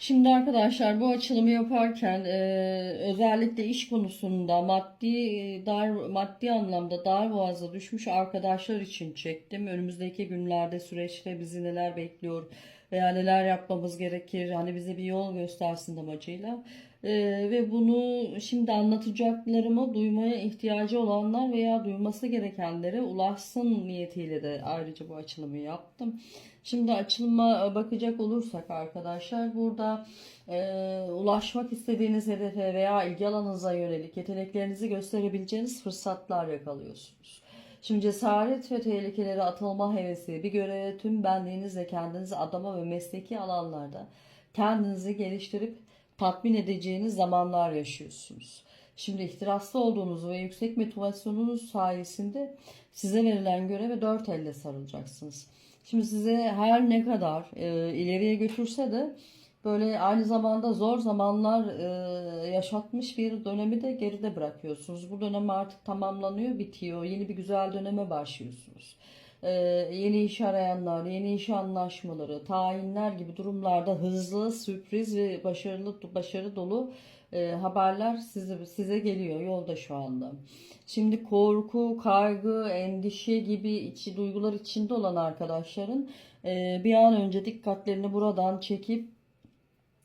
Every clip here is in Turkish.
Şimdi arkadaşlar bu açılımı yaparken e, özellikle iş konusunda maddi dar maddi anlamda dar boğaza düşmüş arkadaşlar için çektim. Önümüzdeki günlerde süreçte bizi neler bekliyor veya neler yapmamız gerekir hani bize bir yol göstersin amacıyla. E, ve bunu şimdi anlatacaklarımı duymaya ihtiyacı olanlar veya duyması gerekenlere ulaşsın niyetiyle de ayrıca bu açılımı yaptım. Şimdi açılıma bakacak olursak arkadaşlar burada e, ulaşmak istediğiniz hedefe veya ilgi alanınıza yönelik yeteneklerinizi gösterebileceğiniz fırsatlar yakalıyorsunuz. Şimdi cesaret ve tehlikelere atılma hevesi bir göreve tüm benliğinizle kendinizi adama ve mesleki alanlarda kendinizi geliştirip tatmin edeceğiniz zamanlar yaşıyorsunuz. Şimdi ihtiraslı olduğunuz ve yüksek motivasyonunuz sayesinde size verilen göreve dört elle sarılacaksınız. Şimdi size her ne kadar e, ileriye götürse de böyle aynı zamanda zor zamanlar e, yaşatmış bir dönemi de geride bırakıyorsunuz. Bu dönem artık tamamlanıyor, bitiyor. Yeni bir güzel döneme başlıyorsunuz. E, yeni iş arayanlar, yeni iş anlaşmaları, tayinler gibi durumlarda hızlı, sürpriz ve başarılı başarı dolu e, haberler size size geliyor yolda şu anda. Şimdi korku, kaygı, endişe gibi içi duygular içinde olan arkadaşların e, bir an önce dikkatlerini buradan çekip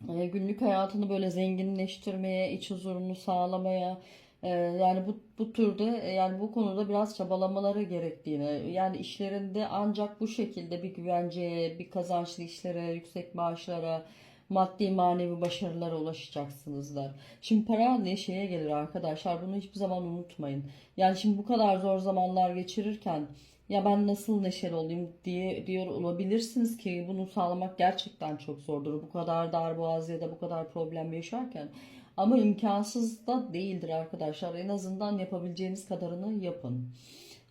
e, günlük hayatını böyle zenginleştirmeye, iç huzurunu sağlamaya e, yani bu bu türde e, yani bu konuda biraz çabalamaları gerektiğini yani işlerinde ancak bu şekilde bir güvenceye, bir kazançlı işlere, yüksek maaşlara maddi manevi başarılara ulaşacaksınızlar. Şimdi para ne şeye gelir arkadaşlar bunu hiçbir zaman unutmayın. Yani şimdi bu kadar zor zamanlar geçirirken ya ben nasıl neşeli olayım diye diyor olabilirsiniz ki bunu sağlamak gerçekten çok zordur. Bu kadar darboğaz ya da bu kadar problem yaşarken. Ama imkansız da değildir arkadaşlar. En azından yapabileceğiniz kadarını yapın.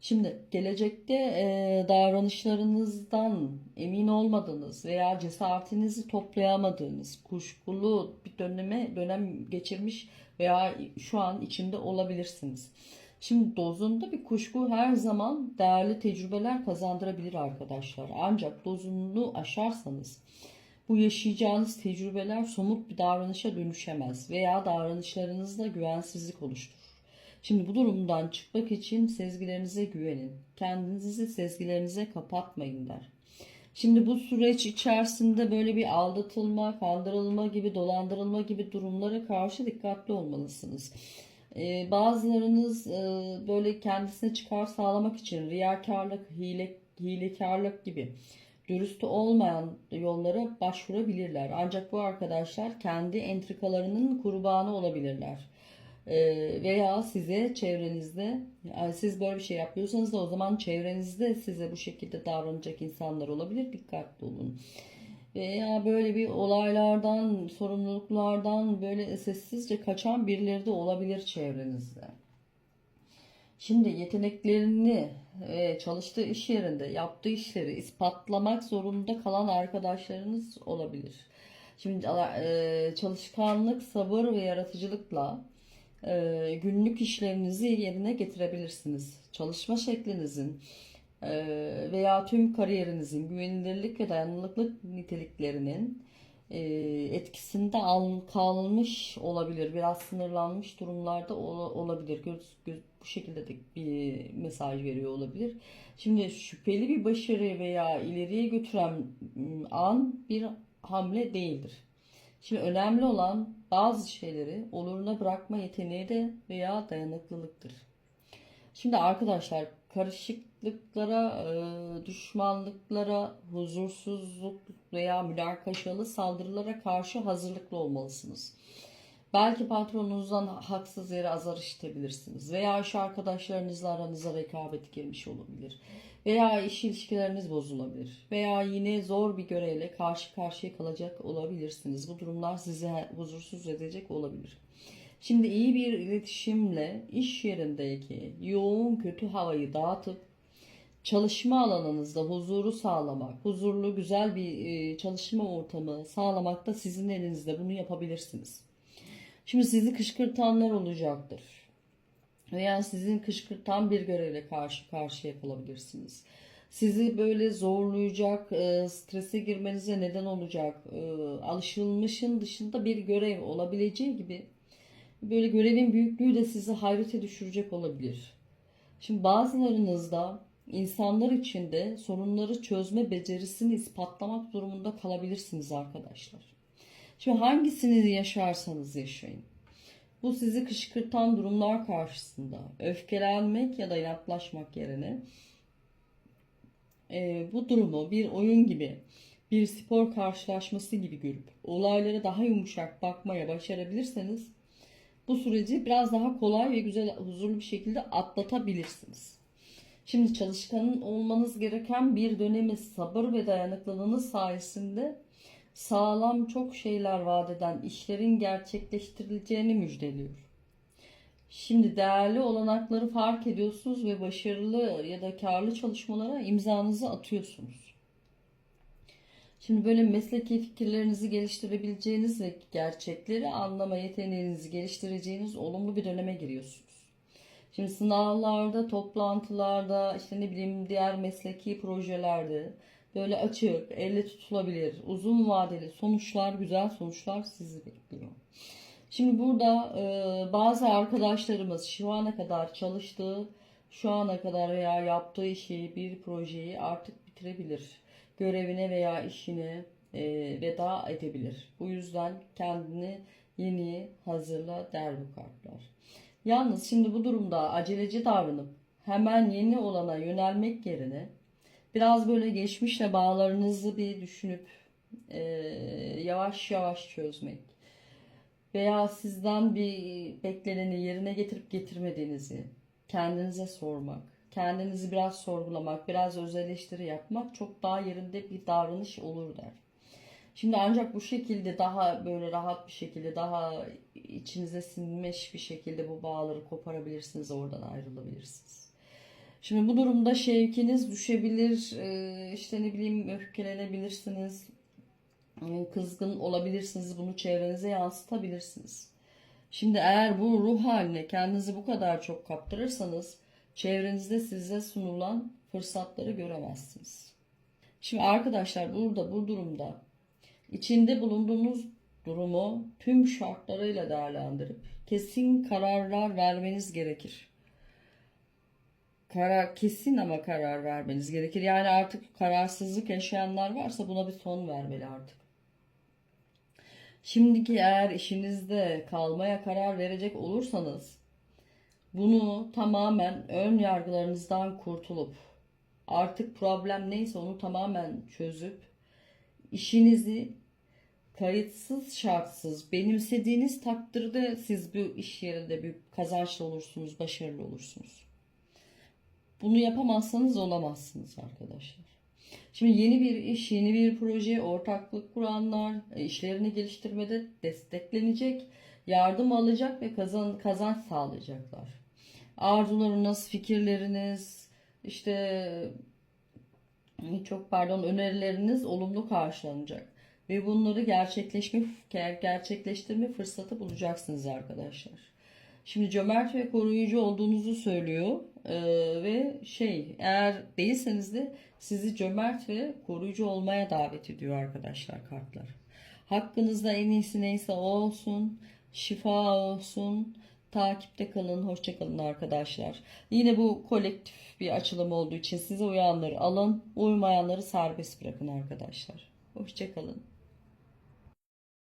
Şimdi gelecekte e, davranışlarınızdan emin olmadığınız veya cesaretinizi toplayamadığınız, kuşkulu bir döneme dönem geçirmiş veya şu an içinde olabilirsiniz. Şimdi dozunda bir kuşku her zaman değerli tecrübeler kazandırabilir arkadaşlar. Ancak dozunu aşarsanız bu yaşayacağınız tecrübeler somut bir davranışa dönüşemez veya davranışlarınızda güvensizlik oluşturur. Şimdi bu durumdan çıkmak için sezgilerinize güvenin. Kendinizi sezgilerinize kapatmayın der. Şimdi bu süreç içerisinde böyle bir aldatılma, kandırılma gibi, dolandırılma gibi durumlara karşı dikkatli olmalısınız. Ee, bazılarınız e, böyle kendisine çıkar sağlamak için riyakarlık, hile, hilekarlık gibi dürüst olmayan yollara başvurabilirler. Ancak bu arkadaşlar kendi entrikalarının kurbanı olabilirler. Ee, veya size çevrenizde siz böyle bir şey yapıyorsanız da o zaman çevrenizde size bu şekilde davranacak insanlar olabilir. Dikkatli olun. Veya böyle bir olaylardan, sorumluluklardan böyle sessizce kaçan birileri de olabilir çevrenizde. Şimdi yeteneklerini e, çalıştığı iş yerinde yaptığı işleri ispatlamak zorunda kalan arkadaşlarınız olabilir. Şimdi e, çalışkanlık, sabır ve yaratıcılıkla e, günlük işlerinizi yerine getirebilirsiniz. Çalışma şeklinizin veya tüm kariyerinizin güvenilirlik ve dayanıklılık niteliklerinin etkisinde kalmış olabilir. Biraz sınırlanmış durumlarda olabilir. Bu şekilde de bir mesaj veriyor olabilir. Şimdi şüpheli bir başarı veya ileriye götüren an bir hamle değildir. Şimdi önemli olan bazı şeyleri oluruna bırakma yeteneği de veya dayanıklılıktır. Şimdi arkadaşlar karışıklıklara, düşmanlıklara, huzursuzluk veya münakaşalı saldırılara karşı hazırlıklı olmalısınız. Belki patronunuzdan haksız yere azar işitebilirsiniz. Veya iş arkadaşlarınızla aranıza rekabet girmiş olabilir. Veya iş ilişkileriniz bozulabilir. Veya yine zor bir görevle karşı karşıya kalacak olabilirsiniz. Bu durumlar sizi huzursuz edecek olabilir. Şimdi iyi bir iletişimle iş yerindeki yoğun kötü havayı dağıtıp çalışma alanınızda huzuru sağlamak, huzurlu güzel bir çalışma ortamı sağlamak da sizin elinizde. Bunu yapabilirsiniz. Şimdi sizi kışkırtanlar olacaktır. Veya sizin kışkırtan bir görevle karşı karşıya kalabilirsiniz. sizi böyle zorlayacak, e, strese girmenize neden olacak, e, alışılmışın dışında bir görev olabileceği gibi böyle görevin büyüklüğü de sizi hayrete düşürecek olabilir. Şimdi bazılarınızda insanlar içinde sorunları çözme becerisini ispatlamak durumunda kalabilirsiniz arkadaşlar. Şimdi hangisini yaşarsanız yaşayın. Bu sizi kışkırtan durumlar karşısında öfkelenmek ya da inatlaşmak yerine e, bu durumu bir oyun gibi, bir spor karşılaşması gibi görüp olaylara daha yumuşak bakmaya başarabilirseniz bu süreci biraz daha kolay ve güzel, huzurlu bir şekilde atlatabilirsiniz. Şimdi çalışkanın olmanız gereken bir dönemi sabır ve dayanıklılığınız sayesinde sağlam çok şeyler vaat eden işlerin gerçekleştirileceğini müjdeliyor. Şimdi değerli olanakları fark ediyorsunuz ve başarılı ya da karlı çalışmalara imzanızı atıyorsunuz. Şimdi böyle mesleki fikirlerinizi geliştirebileceğiniz ve gerçekleri anlama yeteneğinizi geliştireceğiniz olumlu bir döneme giriyorsunuz. Şimdi sınavlarda, toplantılarda, işte ne bileyim diğer mesleki projelerde böyle açık, elle tutulabilir, uzun vadeli sonuçlar, güzel sonuçlar sizi bekliyor. Şimdi burada e, bazı arkadaşlarımız şu ana kadar çalıştığı, şu ana kadar veya yaptığı işi, bir projeyi artık bitirebilir. Görevine veya işine e, veda edebilir. Bu yüzden kendini yeni hazırla der bu kartlar. Yalnız şimdi bu durumda aceleci davranıp hemen yeni olana yönelmek yerine biraz böyle geçmişle bağlarınızı bir düşünüp e, yavaş yavaş çözmek veya sizden bir bekleneni yerine getirip getirmediğinizi kendinize sormak, kendinizi biraz sorgulamak, biraz öz eleştiri yapmak çok daha yerinde bir davranış olur der. Şimdi ancak bu şekilde daha böyle rahat bir şekilde daha içinize sinmiş bir şekilde bu bağları koparabilirsiniz oradan ayrılabilirsiniz. Şimdi bu durumda şevkiniz düşebilir e, işte ne bileyim öfkelenebilirsiniz e, kızgın olabilirsiniz bunu çevrenize yansıtabilirsiniz. Şimdi eğer bu ruh haline kendinizi bu kadar çok kaptırırsanız çevrenizde size sunulan fırsatları göremezsiniz. Şimdi arkadaşlar burada bu durumda içinde bulunduğunuz durumu tüm şartlarıyla değerlendirip kesin kararlar vermeniz gerekir. Karar, kesin ama karar vermeniz gerekir. Yani artık kararsızlık yaşayanlar varsa buna bir son vermeli artık. Şimdiki eğer işinizde kalmaya karar verecek olursanız bunu tamamen ön yargılarınızdan kurtulup artık problem neyse onu tamamen çözüp işinizi kayıtsız şartsız benimsediğiniz takdirde siz bu iş yerinde bir kazançlı olursunuz, başarılı olursunuz. Bunu yapamazsanız olamazsınız arkadaşlar. Şimdi yeni bir iş, yeni bir proje, ortaklık kuranlar e, işlerini geliştirmede desteklenecek, yardım alacak ve kazan, kazanç sağlayacaklar. Arzularınız, fikirleriniz, işte çok pardon önerileriniz olumlu karşılanacak ve bunları gerçekleşme gerçekleştirme fırsatı bulacaksınız arkadaşlar. Şimdi cömert ve koruyucu olduğunuzu söylüyor ee, ve şey eğer değilseniz de sizi cömert ve koruyucu olmaya davet ediyor arkadaşlar kartlar. Hakkınızda en iyisi neyse o olsun, şifa olsun. Takipte kalın, hoşça kalın arkadaşlar. Yine bu kolektif bir açılım olduğu için size uyanları alın, uymayanları serbest bırakın arkadaşlar. Hoşça kalın.